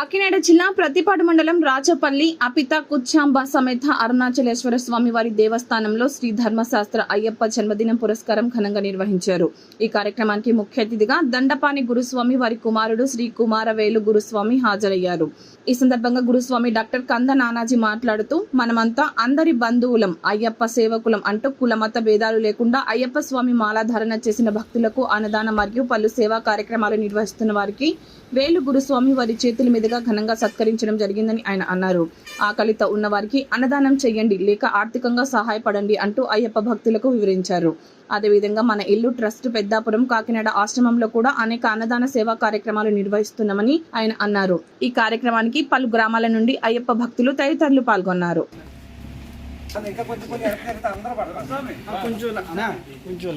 కాకినాడ జిల్లా ప్రతిపాడు మండలం రాచపల్లి అపిత కుచ్చాంబ సమేత అరుణాచలేశ్వర స్వామి వారి దేవస్థానంలో శ్రీ ధర్మశాస్త్ర అయ్యప్ప జన్మదినం పురస్కారం ఘనంగా నిర్వహించారు. ఈ కార్యక్రమానికి ముఖ్య అతిథిగా దండపాని గురుస్వామి వారి కుమారుడు శ్రీ కుమారవేలు గురుస్వామి హాజరయ్యారు. ఈ సందర్భంగా గురుస్వామి డాక్టర్ కంద నానాజీ మాట్లాడుతూ మనమంతా అందరి బంధువులం అయ్యప్ప సేవకులం అంటూ కులమత భేదాలు లేకుండా అయ్యప్ప స్వామి మాలాధారణ చేసిన భక్తులకు అన్నదానం మరియు పలు సేవా కార్యక్రమాలు నిర్వహిస్తున్న వారికి వేలు గురుస్వామి వారి చేతుల మీద మీదుగా ఘనంగా సత్కరించడం జరిగిందని ఆయన అన్నారు. ఆకలితో ఉన్న వారికి అన్నదానం చేయండి లేక ఆర్థికంగా సహాయపడండి అంటూ అయ్యప్ప భక్తులకు వివరించారు. అదేవిధంగా మన ఇల్లు ట్రస్ట్ పెద్దాపురం కాకినాడ ఆశ్రమంలో కూడా అనేక అన్నదాన సేవా కార్యక్రమాలు నిర్వహిస్తున్నామని ఆయన అన్నారు. ఈ కార్యక్రమానికి పలు గ్రామాల నుండి అయ్యప్ప భక్తులు తదితరులు పాల్గొన్నారు. కొంచెం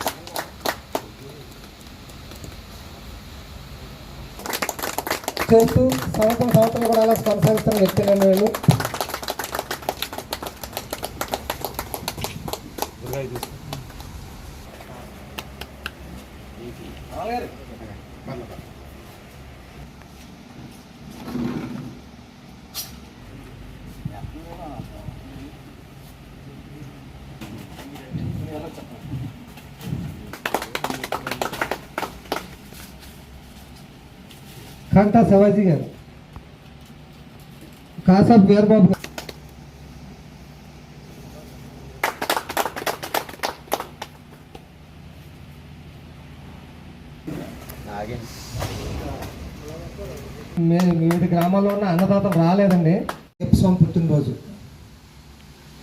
చేస్తూ సంవత్సరం సంవత్సరం కూడా అలా కొనసాగిస్తున్న వ్యక్తిని నేను కాంటా శివాజీ గారు. కాసాబ్ వీరబాబు గారు. మేము వివిధ గ్రామాల్లో ఉన్న అన్నదాతలు రాలేదండి. స్వామి పుట్టినరోజు.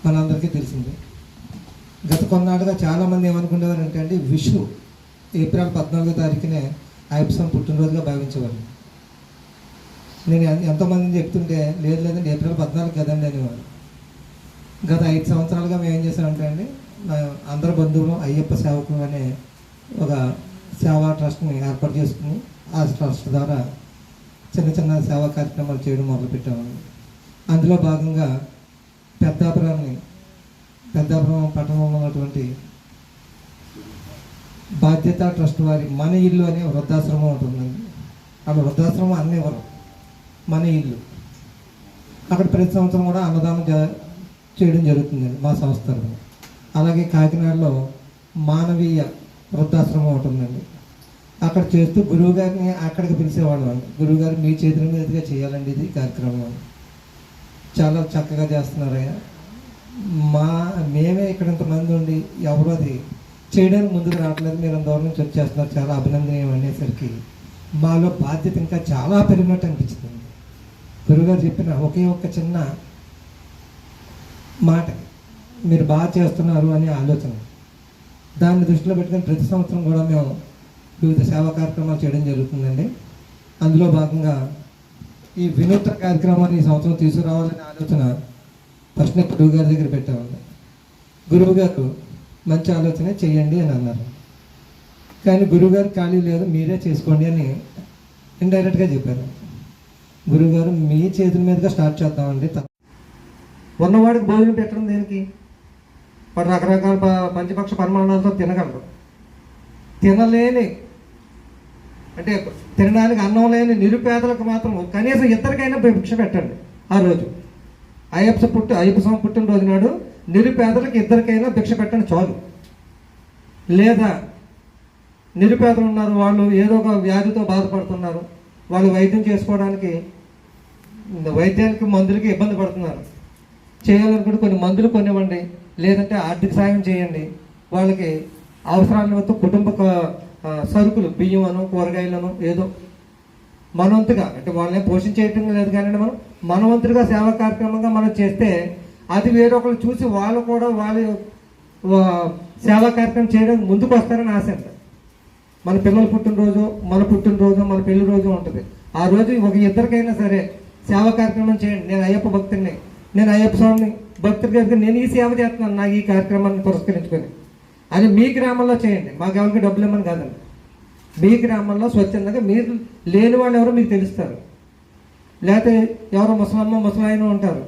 మనందరికీ తెలిసిందే. గత కొన్నాళ్ళుగా చాలామంది ఏమనుకునేవారు అంటే అండి విషు ఏప్రిల్ పద్నాలుగో తారీఖునే అయ్యప్ప స్వామి పుట్టినరోజుగా భావించేవారు. నేను ఎం- ఎంతోమందిని చెప్తుంటే లేదు లేదండి ఏప్రిల్ పద్నాలుగు కదండి అనేవారు గత ఐదు సంవత్సరాలుగా మేము ఏం చేశామంటే అండి అందరి అందరు బంధువులు అయ్యప్ప సేవకులు అనే ఒక సేవా ట్రస్ట్ని ఏర్పాటు చేసుకుని ఆ ట్రస్ట్ ద్వారా చిన్న చిన్న సేవా కార్యక్రమాలు చేయడం మొదలుపెట్టామండి. అందులో భాగంగా పెద్దాపురాన్ని పెద్దాపురం పట్టణంలో ఉన్నటువంటి బాధ్యత ట్రస్ట్ వారి మన ఇల్లు అనే వృద్ధాశ్రమం ఉంటుందండి ఆ వృద్ధాశ్రమం అన్నీ ఇవ్వరు మన ఇల్లు. అక్కడ ప్రతి సంవత్సరం కూడా అన్నదానం చేయడం జరుగుతుందండి మా సంస్థ తరఫున. అలాగే కాకినాడలో మానవీయ వృద్ధాశ్రమం ఉంటుందండి అక్కడ చేస్తూ గురువు గారిని అక్కడికి పిలిచేవాళ్ళం అండి. గురువు గారు మీ చేతుల మీదుగా చేయాలండి ఇది కార్యక్రమం చాలా చక్కగా చేస్తున్నారయ్యా మా మేమే ఇక్కడ ఇంతమంది ఉండి ఎవరు అది చేయడానికి ముందుకు రావట్లేదు. మీరు అంత నుంచి వచ్చేస్తున్నారు. చాలా అభినందనీయం అనేసరికి మాలో బాధ్యత ఇంకా చాలా పెరిగినట్టు అనిపించింది. గురుగారు చెప్పిన ఒకే ఒక్క చిన్న మాట. మీరు బాగా చేస్తున్నారు అనే ఆలోచన. దాన్ని దృష్టిలో పెట్టుకుని ప్రతి సంవత్సరం కూడా మేము వివిధ సేవా కార్యక్రమాలు చేయడం జరుగుతుందండి. అందులో భాగంగా ఈ వినూత్న కార్యక్రమాన్ని ఈ సంవత్సరం తీసుకురావాలనే ఆలోచన ఫస్ట్ గురువు గారి దగ్గర పెట్టామండి. గురువు గారు మంచి ఆలోచనే చేయండి అని అన్నారు. కానీ గురువుగారు ఖాళీ లేదు మీరే చేసుకోండి అని ఇండైరెక్ట్గా చెప్పారు. గురువుగారు మీ చేతుల మీదుగా స్టార్ట్ చేద్దామండి. ఉన్నవాడికి భోజనం పెట్టడం దేనికి? వాడు రకరకాల ప- పంచపక్ష పరిమాణాలతో తినగలరు తినలేని అంటే తినడానికి అన్నం లేని నిరుపేదలకు మాత్రం కనీసం ఇద్దరికైనా భిక్ష పెట్టండి ఆ రోజు. అయ్యప్ప పుట్టు అయ్యప్ప స్వామి పుట్టినరోజు నాడు నిరుపేదలకు ఇద్దరికైనా భిక్ష పెట్టండి చాలు. లేదా నిరుపేదలు ఉన్నారు వాళ్ళు ఏదో ఒక వ్యాధితో బాధపడుతున్నారు వాళ్ళు వైద్యం చేసుకోవడానికి వైద్యానికి మందులకి ఇబ్బంది పడుతున్నారు. చేయాలనుకుంటే కొన్ని మందులు కొనివ్వండి లేదంటే ఆర్థిక సాయం చేయండి. వాళ్ళకి అవసరాల నిమిత్తం కుటుంబ సరుకులు బియ్యం అను కూరగాయలను ఏదో మనవంతుగా అంటే వాళ్ళని పోషించేయటం లేదు కానీ మనం మనవంతుగా సేవా కార్యక్రమంగా మనం చేస్తే అది వేరొకరు చూసి వాళ్ళు కూడా వాళ్ళు సేవా కార్యక్రమం చేయడానికి ముందుకు వస్తారని ఆశ అంట. మన పిల్లల పుట్టినరోజు మన పుట్టినరోజు మన పెళ్ళి రోజు ఉంటుంది. ఆ రోజు ఒక ఇద్దరికైనా సరే సేవా కార్యక్రమం చేయండి. నేను అయ్యప్ప భక్తుడిని. నేను అయ్యప్ప స్వామిని భక్తుడి గారికి నేను ఈ సేవ చేస్తున్నాను. నాకు ఈ కార్యక్రమాన్ని పురస్కరించుకొని. అది మీ గ్రామంలో చేయండి. మాకు ఎవరికి డబ్బులు ఇవ్వమని కాదండి. మీ గ్రామంలో స్వచ్ఛందంగా మీరు లేని వాళ్ళు ఎవరో మీకు తెలుస్తారు. లేకపోతే ఎవరో ముసలమ్మ ముసలాయన ఉంటారు.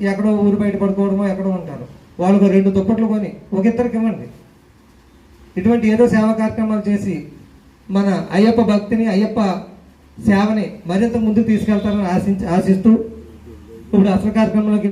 ఎక్కడో ఊరు బయట పడుకోవడమో ఎక్కడో ఉంటారు. వాళ్ళకు రెండు దుప్పట్లు కొని ఒక ఇద్దరికి ఇవ్వండి. ఇటువంటి ఏదో సేవా కార్యక్రమాలు చేసి మన అయ్యప్ప భక్తిని అయ్యప్ప సేవని మరింత ముందుకు తీసుకెళ్తారని ఆశించి ఆశిస్తూ ఇప్పుడు అసలు కార్యక్రమంలోకి